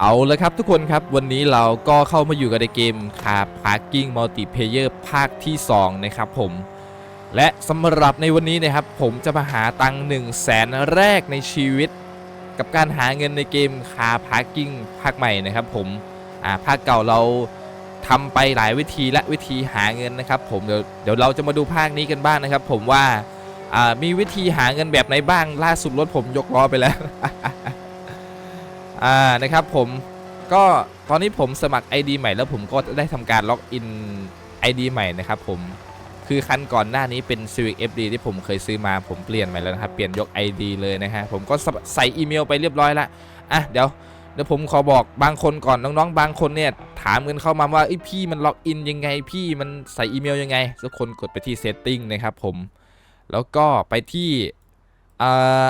เอาลยครับทุกคนครับวันนี้เราก็เข้ามาอยู่กันในเกม Car Parking Multiplayer ภาคที่ 2 นะครับผม และสำหรับในวันนี้นะครับ ผมจะมาหาตังค์1 0 0 0 0แสนแรกในชีวิต กับการหาเงินในเกม Car Parking ภาคใหม่นะครับผมอ่าภาคเก่าเราทำไปหลายวิธีและวิธีหาเงินนะครับ ผมเดี๋ยวเดี๋ยวเราจะมาดูภาคนี้กันบ้างนะครับ ผมว่าอ่ามีวิธีหาเงินแบบไหนบ้างล่าสุดรถผมยกล้อไปแล้ว อ่านะครับผมก็ตอนนี้ผมสมัคร ID ใหม่แล้วผมก็ได้ทำการล็อกอิน ID ใหม่นะครับผมคือคันก่อนหน้านี้เป็น Civic FD ที่ผมเคยซื้อมาผมเปลี่ยนใหม่แล้วนะครับเปลี่ยนยก ID เลยนะฮะผมก็ใส่อีเมลไปเรียบร้อยละอะเดี๋ยวเดี๋ยวผมขอบอกบางคนก่อนน้องๆ บางคนเนี่ยถามกันเข้ามาว่าไอพี่มันล็อกอินยังไงพี่มันใส่อีเมลยังไงทุกคนกดไปที่ Setting นะครับผมแล้วก็ไปที่อ่า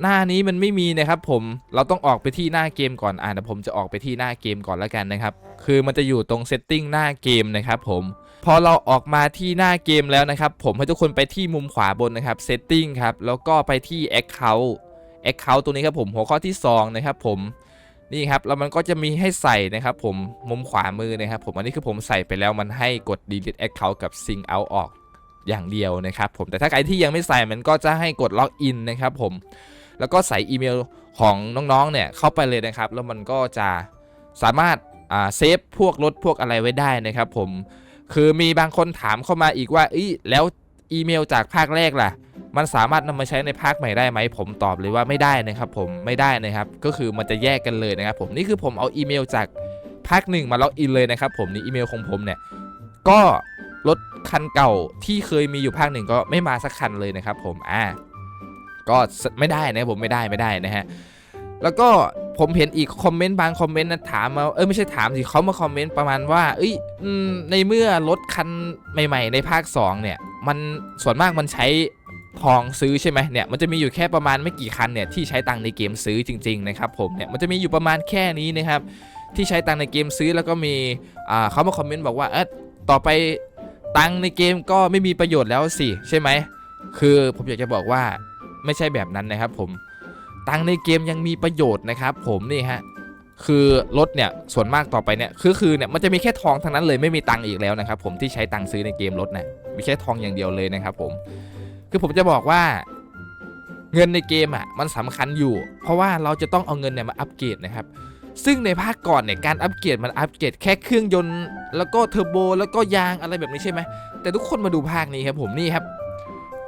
หน้านี้มันไม่มีนะครับผมเราต้องออกไปที่หน้าเกมก่อนอ่าเดี๋ยวผมจะออกไปที่หน้าเกมก่อนแล้วกันนะครับ คือมันจะอยู่ตรงเซตติ้งหน้าเกมนะครับผมพอเราออกมาที่หน้าเกมแล้วนะครับ ผมให้ทุกคนไปที่มุมขวาบนนะครับเซตติ้งครับแล้วก็ไปที่ Account Account ตัวนี้ครับผมหัวข้อที่ 2 นะครับผมนี่ครับแล้วมันก็จะมีให้ใส่นะครับผมมุมขวามือนะครับผมอันนี้คือผมใส่ไปแล้วมันให้กด delete account กับ sync out ออกอย่างเดียวนะครับผมแต่ถ้าใครที่ยังไม่ใส่มันก็จะให้กด log in นะครับผม แล้วก็ใส่อีเมลของน้องๆเนี่ยเข้าไปเลยนะครับ แล้วมันก็จะสามารถเซฟพวกรถพวกอะไรไว้ได้นะครับ ผมคือมีบางคนถามเข้ามาอีกว่าอีแล้วอีเมลจากภาคแรกล่ะ มันสามารถนำมาใช้ในภาคใหม่ได้ไหม ผมตอบเลยว่าไม่ได้นะครับ ผมไม่ได้นะครับ ก็คือมันจะแยกกันเลยนะครับ ผมนี่คือผมเอาอีเมลจากภาคหนึ่งมาล็อกอินเลยนะครับ ผมนี่อีเมลของผมเนี่ยก็รถคันเก่าที่เคยมีอยู่ภาคหนึ่งก็ไม่มาสักคันเลยนะครับ ผมอ่า ก็ไม่ได้นะผมไม่ได้ไม่ได้นะฮะแล้วก็ผมเห็นอีกคอมเมนต์บางคอมเมนต์นะถามมาเออไม่ใช่ถามสิเขามาคอมเมนต์ประมาณว่า เอ้ยในเมื่อรถคันใหม่ ๆ ในภาค 2 เนี่ย มันส่วนมากมันใช้ทองซื้อใช่ไหมเนี่ยมันจะมีอยู่แค่ประมาณไม่กี่คันเนี่ยที่ใช้ตังในเกมซื้อจริงๆนะครับผมเนี่ยมันจะมีอยู่ประมาณแค่นี้นะครับที่ใช้ตังในเกมซื้อแล้วก็มีอ่าเขามาคอมเมนต์บอกว่าเออต่อไปตังในเกมก็ไม่มีประโยชน์แล้วสิใช่ไหมคือผมอยากจะบอกว่า ไม่ใช่แบบนั้นนะครับผมตังในเกมยังมีประโยชน์นะครับ ผมนี่ฮะคือรถเนี่ยส่วนมากต่อไปเนี่ยคือคือเนี่ยมันจะมีแค่ทองทั้งนั้นเลยไม่มีตังอีกแล้วนะครับผมที่ใช้ตังซื้อในเกมรถนะมีแค่ทองอย่างเดียวเลยนะครับผมคือผมจะบอกว่าเงินในเกมอะมันสำคัญอยู่ เพราะว่าเราจะต้องเอาเงินเนี่ยมาอัปเกรดนะครับซึ่งในภาคก่อนเนี่ยการอัปเกรดมันอัปเกรดแค่เครื่องยนต์แล้วก็เทอร์โบแล้วก็ยางอะไรแบบนี้ใช่ไหมแต่ทุกคนมาดูภาคนี้ครับผมนี่ครับ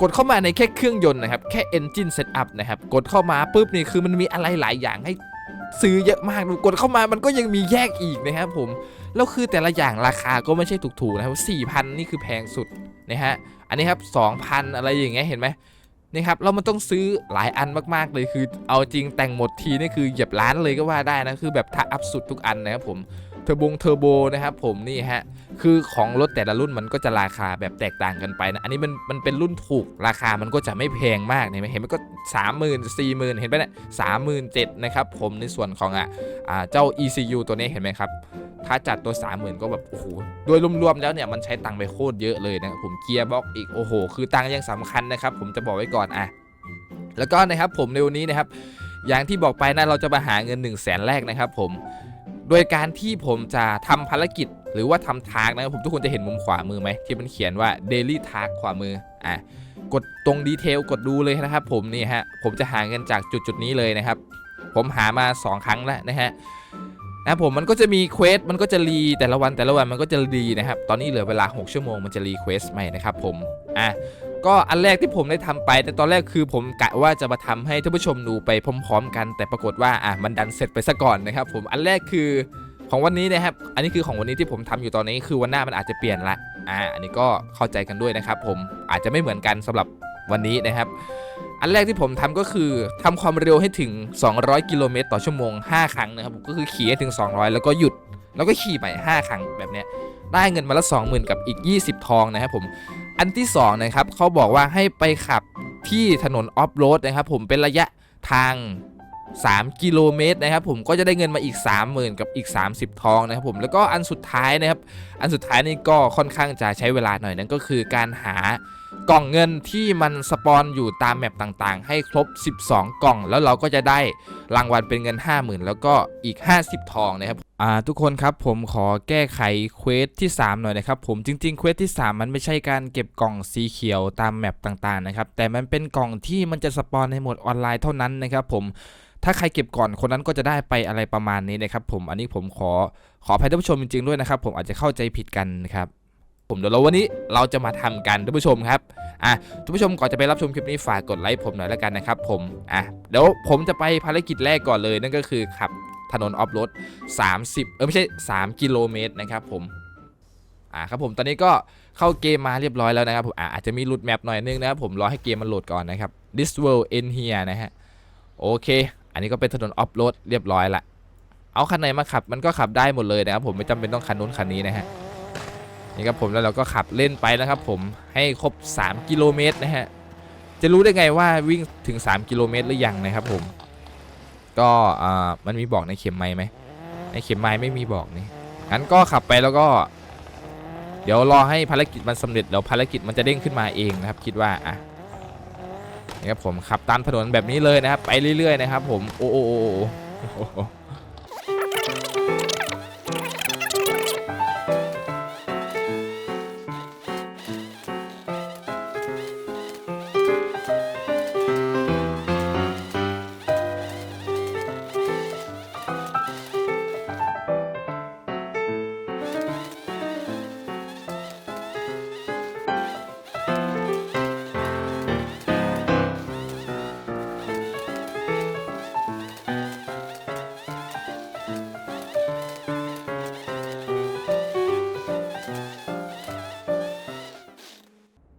กดเข้ามาในแค่เครื่องยนต์นะครับ แค่ engine setup นะครับ กดเข้ามาปุ๊บนี่คือมันมีอะไรหลายอย่างให้ซื้อเยอะมากกดเข้ามามันก็ยังมีแยกอีกนะครับผม แล้วคือแต่ละอย่างราคาก็ไม่ใช่ถูกๆนะครับสี่พันนี่คือแพงสุดนะฮะ อันนี้ครับสองพันอะไรอย่างเงี้ยเห็นไหมนี่ครับแล้วมันต้องซื้อหลายอันมากๆเลยคือ เอาจริงแต่งหมดทีนี่คือเหยียบล้านเลยก็ว่าได้นะคือแบบถ้าอัพสุดทุกอันนะครับผม เทอร์โบงเทอร์โบนะครับผมนี่ฮะคือของรถแต่ละรุ่นมันก็จะราคาแบบแตกต่างกันไปนะอันนี้มันมันเป็นรุ่นถูกราคามันก็จะไม่แพงมากเห็นไหมเห็นมันก็สามหมื่นสี่หมื่นเห็นไหมเนี่ยสามหมื่นเจ็ดนะครับผมในส่วนของอะอ่าเจ้า ECU ตัวนี้เห็นไหมครับถ้าจัดตัว 30,000 ก็แบบโอ้โหโดยรวมๆแล้วเนี่ยมันใช้ตังค์ไปโคตรเยอะเลยนะครับผมเกียร์บ็อกอีกโอ้โห คือตังค์ยังสำคัญนะครับ ผมจะบอกไว้ก่อนอะแล้วก็นะครับผมในวันนี้นะครับ อย่างที่บอกไปนะเราจะมาหาเงิน1 0 0 0 0แสนแรกนะครับผม โดยการที่ผมจะทำภารกิจ หรือว่าทำทากนะครับผมทุกคนจะเห็นมุมขวามือไหมที่มันเขียนว่า daily task ขวามืออะกดตรงดีเทลกดดูเลยนะครับผมนี่ฮะผมจะหาเงินจากจุดจุดนี้เลยนะครับ ผมหามา 2 ครั้งแล้วนะฮะนะผมมันก็จะมีเควสมันก็จะรีแต่ละวันแต่ละวันมันก็จะรีนะครับ ตอนนี้เหลือเวลา 6 ชั่วโมงมันจะรีเควสใหม่นะครับผมอะ ก็อันแรกที่ผมได้ทำไปแต่ตอนแรกคือผมกะว่าจะมาทำให้ท่านผู้ชมดูไปพร้อมๆ กัน แต่ปรากฏว่าอะมันดันเสร็จไปซะก่อนนะครับผมอันแรกคือของวันนี้นะครับ อันนี้คือของวันนี้ที่ผมทำอยู่ตอนนี้คือวันหน้ามันอาจจะเปลี่ยนละอ่าอันนี้ก็เข้าใจกันด้วยนะครับ ผมอาจจะไม่เหมือนกันสำหรับวันนี้นะครับ อันแรกที่ผมทำก็คือทำความเร็วให้ถึง 200 กิโลเมตรต่อชั่วโมง 5 ครั้งนะครับผมก็คือขี่ให้ถึง 200 แล้วก็หยุด แล้วก็ขี่ไป5ครั้งแบบเนี้ยได้เงินมาละ20,000 กับอีก 20 ทองนะครับผม อันที่2นะครับเขาบอกว่าให้ไปขับที่ถนนออฟโรดนะครับผมเป็นระยะทาง 3 กิโลเมตรนะครับผมก็จะได้เงินมาอีก 30,000 กับอีก 30 ทองนะครับผมแล้วก็อันสุดท้ายนะครับ อันสุดท้ายนี่ก็ค่อนข้างจะใช้เวลาหน่อยนั่นก็คือการหา กล่องเงินที่มันสปอนอยู่ตามแมปต่างๆ ให้ครบ 12 กล่อง แล้วเราก็จะได้รางวัลเป็นเงิน 50,000 แล้วก็อีก 50 ทองนะครับอ่าทุกคนครับผมขอแก้ไขเควสที่ 3 หน่อยนะครับผมจริงๆเควสที่ 3 มันไม่ใช่การเก็บกล่องสีเขียวตามแมปต่างๆนะครับแต่มันเป็นกล่องที่มันจะสปอนในโหมดออนไลน์เท่านั้นนะครับผมถ้าใครเก็บก่อนคนนั้นก็จะได้ไปอะไรประมาณนี้นะครับผมอันนี้ผมขอขออภัยท่านผู้ชมจริงๆด้วยนะครับผมอาจจะเข้าใจผิดกันนะครับ ผมเดี๋ยวเราวันนี้เราจะมาทำกันท่านผู้ชมครับอะท่านผู้ชมก่อนจะไปรับชมคลิปนี้ฝากกดไลค์ผมหน่อยแล้วกันนะครับผมอะเดี๋ยวผมจะไปภารกิจแรกก่อนเลยนั่นก็คือขับถนนออฟโรด30 เออไม่ใช่ 3 กิโลเมตรนะครับผมอะครับผมตอนนี้ก็เข้าเกมมาเรียบร้อยแล้วนะครับผมอะอาจจะมีหลุดแมปหน่อยนึงนะครับผมรอให้เกมมันโหลดก่อนนะครับ this world end here นะฮะโอเค อันนี้ก็เป็นถนนออฟโรดเรียบร้อยละเอาคันไหนมาขับมันก็ขับได้หมดเลยนะครับผมไม่จำเป็นต้องคันนู้นคันนี้นะฮะ นี่ครับผมแล้วเราก็ขับเล่นไปนะครับผมให้ครบ 3 กิโลเมตรนะฮะจะรู้ได้ไงว่าวิ่งถึง 3 กิโลเมตรหรือยังนะครับผมก็อ่ามันมีบอกในเข็มไม้ไหมในเข็มไม้ไม่มีบอกนี่งั้นก็ขับไปแล้วก็ เดี๋ยวรอให้ภารกิจมันสำเร็จเดี๋ยวภารกิจมันจะเด้งขึ้นมาเองนะครับ คิดว่าอะนี่ครับผมขับตามถนนแบบนี้เลยนะครับ ไปเรื่อยๆนะครับ ผมโอ้โอ้โอ้โอ้โอ้โอ้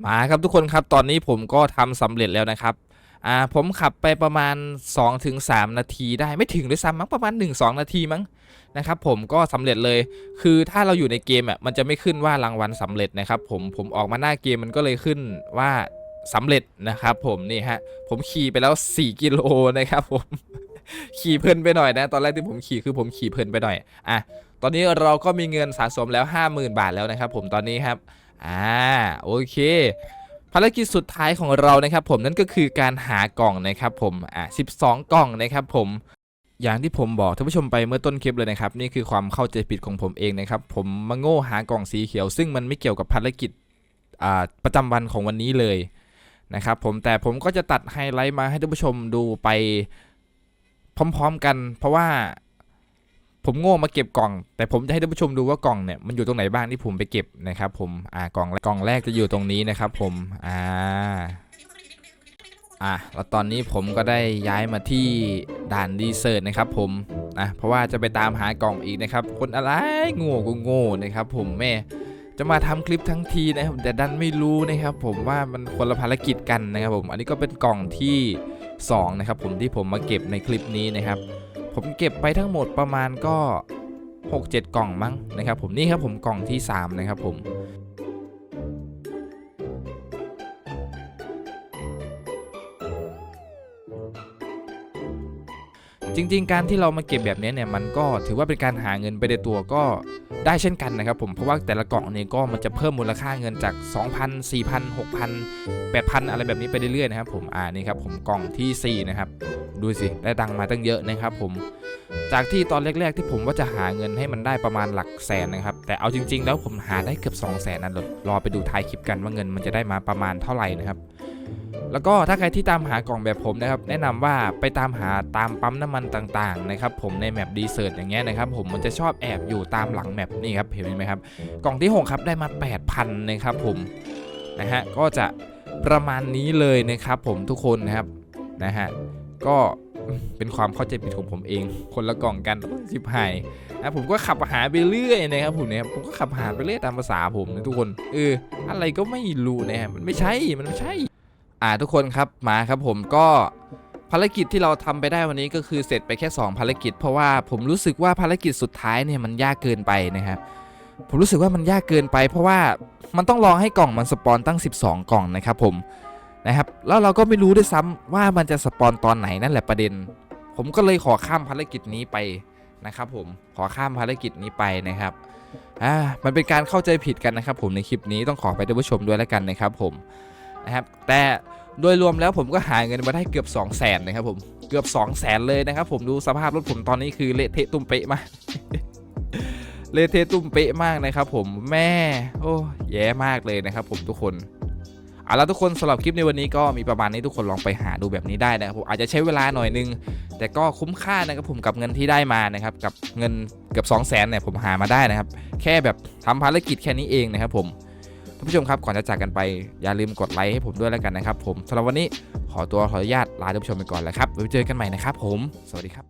มาครับทุกคนครับตอนนี้ผมก็ทำสำเร็จแล้วนะครับอ่าผมขับไปประมาณ 2-3 นาทีได้ไม่ถึงด้วยซ้ำมั้งประมาณ 1-2 นาทีมั้งนะครับผมก็สำเร็จเลย คือถ้าเราอยู่ในเกมอะมันจะไม่ขึ้นว่ารางวัลสำเร็จนะครับผมผมออกมาหน้าเกมมันก็เลยขึ้นว่าสำเร็จนะครับผมนี่ฮะผมขี่ไปแล้ว 4 กิโลนะครับผมขี่เพลินไปหน่อยนะ ตอนแรกที่ผมขี่คือผมขี่เพลินไปหน่อยอะตอนนี้เราก็มีเงินสะสมแล้ว 50,000 บาทแล้วนะครับผมตอนนี้ครับ อ่าโอเคภารกิจสุดท้ายของเรานะครับ ผมนั่นก็คือการหากล่องนะครับ ผมอ่า12 กล่องนะครับผมอย่างที่ผมบอกท่านผู้ชมไปเมื่อต้นคลิปเลยนะครับ นี่คือความเข้าใจผิดของผมเองนะครับ ผมมาโง่หากล่องสีเขียว ซึ่งมันไม่เกี่ยวกับภารกิจอ่าประจำวันของวันนี้เลยนะครับผมแต่ผมก็จะตัดไฮไลท์มาให้ท่านผู้ชมดูไปพร้อม ๆ กัน เพราะว่า ผมโง่มาเก็บกล่อง แต่ผมจะให้ท่านผู้ชมดูว่ากล่องเนี่ยมันอยู่ตรงไหนบ้างที่ผมไปเก็บนะครับผมอ่ากล่องกล่องแรกจะอยู่ตรงนี้นะครับผมอ่าอะแล้วตอนนี้ผมก็ได้ย้ายมาที่ด่านดีเซิร์ตนะครับผมอะเพราะว่าจะไปตามหากล่องอีกนะครับ คนอะไรโง่ก็โง่นะครับผมแม่จะมาทำคลิปทั้งทีนะครับแต่ดันไม่รู้นะครับ ผมว่ามันคนละภารกิจกันนะครับผม อันนี้ก็เป็นกล่องที่สองนะครับผมที่ผมมาเก็บในคลิปนี้นะครับ ผมเก็บไปทั้งหมดประมาณก็ 6-7 กล่องมั้งนะครับผมนี่ครับผมกล่องที่ 3 นะครับผม จริง ๆ การที่เรามาเก็บแบบนี้เนี่ยมันก็ถือว่าเป็นการหาเงินไปในตัวก็ได้เช่นกันนะครับผมเพราะว่าแต่ละกล่องเนี่ยก็มันจะเพิ่มมูลค่าเงินจาก 2,000 4,000 6,000 8,000 อะไรแบบนี้ไปเรื่อยๆนะครับผมอ่านี่ครับผมกล่องทีสี่4 นะครับ ดูสิ ได้ตังมาตั้งเยอะนะครับผมจากที่ตอนแรก ๆ ที่ผมว่าจะหาเงินให้มันได้ประมาณหลักแสนนะครับ แต่เอาจริง ๆ แล้วผมหาได้เกือบ 2 0 0แสนนั่นเลยรอไปดูท้ายคลิปกันว่าเงินมันจะได้มาประมาณเท่าไหร่นะครับ แล้วก็ถ้าใครที่ตามหากล่องแบบผมนะครับแนะนำว่าไปตามหาตามปั๊มน้ำมันต่างๆนะครับผมในแมปดีเซิร์ตอย่างเงี้ยนะครับผมมันจะชอบแอบอยู่ตามหลังแมปนี่ครับเห็นไหมครับกล่องที่6ครับได้มา 8,000นะครับผมนะฮะก็จะประมาณนี้เลยนะครับผมทุกคนนะครับนะฮะก็เป็นความเข้าใจผิดของผมเอง คนละกล่องกันชิบหายนะผมก็ขับหาไปเรื่อยนะครับผมเนี่ยผมก็ขับหาไปเรื่อยตามภาษาผมนะทุกคนเอออะไรก็ไม่รู้นะฮะมันไม่ใช่มันไม่ใช่ อ่าทุกคนครับมาครับผมก็ภารกิจที่เราทำไปได้วันนี้ก็คือเสร็จไปแค่ 2 ภารกิจ เพราะว่าผมรู้สึกว่าภารกิจสุดท้ายเนี่ยมันยากเกินไปนะครับ ผมรู้สึกว่ามันยากเกินไป เพราะว่ามันต้องรอให้กล่องมันสปอนตั้ง 12 กล่องนะครับผมนะครับแล้วเราก็ไม่รู้ด้วยซ้ำว่ามันจะสปอนตอนไหนนั่นแหละประเด็น ผมก็เลยขอข้ามภารกิจนี้ไปนะครับผมขอข้ามภารกิจนี้ไปนะครับอ่ามันเป็นการเข้าใจผิดกันนะครับผมในคลิปนี้ต้องขอไปท่านผู้ชมด้วยแล้วกันนะครับผม นะครับแต่โดยรวมแล้วผมก็หาเงินมาได้เกือบ 2 0 0แสนนะครับผมเกือบ 2 0 0แสนเลยนะครับผมดูสภาพรถผมตอนนี้คือเละเทะตุ้มเป๊ะมากเละเทะตุ้มเป๊ะมากนะครับผมแม่ โอ้แย่มากเลยนะครับผมทุกคนเอาละทุกคนสำหรับคลิปในวันนี้ก็มีประมาณนี้ทุกคนลองไปหาดูแบบนี้ได้นะครับผมอาจจะใช้เวลาหน่อยนึง แต่ก็คุ้มค่านะครับผมกับเงินที่ได้มานะครับกับเงินเกือบ 2 0 0แสนเนี่ยผมหามาได้นะครับ แค่แบบทำภารกิจแค่นี้เองนะครับผม ท่านผู้ชมครับก่อนจะจากกันไปอย่าลืมกดไลค์ให้ผมด้วยแล้วกันนะครับผมสำหรับวันนี้ขอตัวขออนุญาตลาท่านผู้ชมไปก่อนแล้วครับไว้เจอกันใหม่นะครับผม สวัสดีครับ